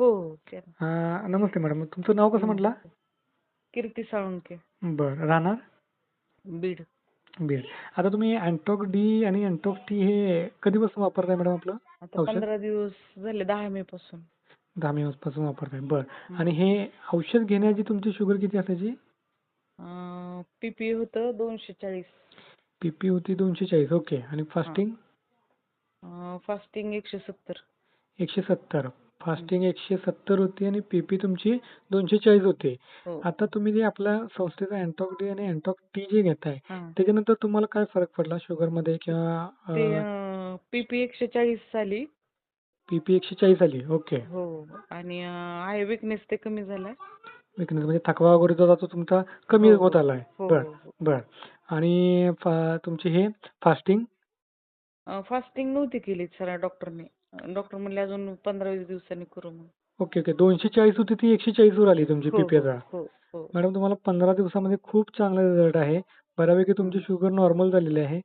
हो हो केलं. अं, नमस्ते मॅडम. तुमचं नाव कसं म्हटलं? कीर्ती साळुंके. बरं. राहणार? बीड. बीड. आता तुम्ही अँटॉक डी आणि अँटॉक टी हे कधीपासून वापरताय मॅडम आपलं? आता औषध? पंधरा दिवस झाले दहा मे पासून. दहा मे पासून वापरताय. बरं. आणि हे औषध घेण्याची तुमची शुगर किती असायची? पीपी होतं दोनशे चाळीस. पीपी होती दोनशे चाळीस. ओके. आणि फास्टिंग? फास्टिंग एकशे सत्तर. एकशे सत्तर. फास्टिंग एकशे सत्तर होती आणि पीपी तुमची दोनशे चाळीस होती. हो. आता तुम्ही जे आपल्या संस्थेचा अँटॉक डी आणि अँटॉक टी जे घेताय हा. त्याच्यानंतर तुम्हाला काय फरक पडला शुगरमध्ये किंवा ते पीपी एकशे चाळीस आली पीपी एकशे चाळीस आली ओके. हो. आणि आहे विकनेस ते कमी झालाय. विकनेस म्हणजे थकवा वगैरे जो होता तो तुमचा कमी हो, हो. होत आलाय. हो बर हो बर. आणि फा- तुमची हे फास्टिंग फास्टिंग नव्हती केली सर डॉक्टरने डॉक्टर म्हणले अजून पंधरा वीस दिवसांनी करू म्हणून. Okay okay. दोनशे चाळीस होती ती एकशे चाळीस वर आली तुमची हो, पीपी हो, हो हो. मॅडम तुम्हाला पंधरा दिवसामध्ये खूप चांगला रिझल्ट आहे. बऱ्यापैकी तुमची शुगर नॉर्मल झालेली आहे.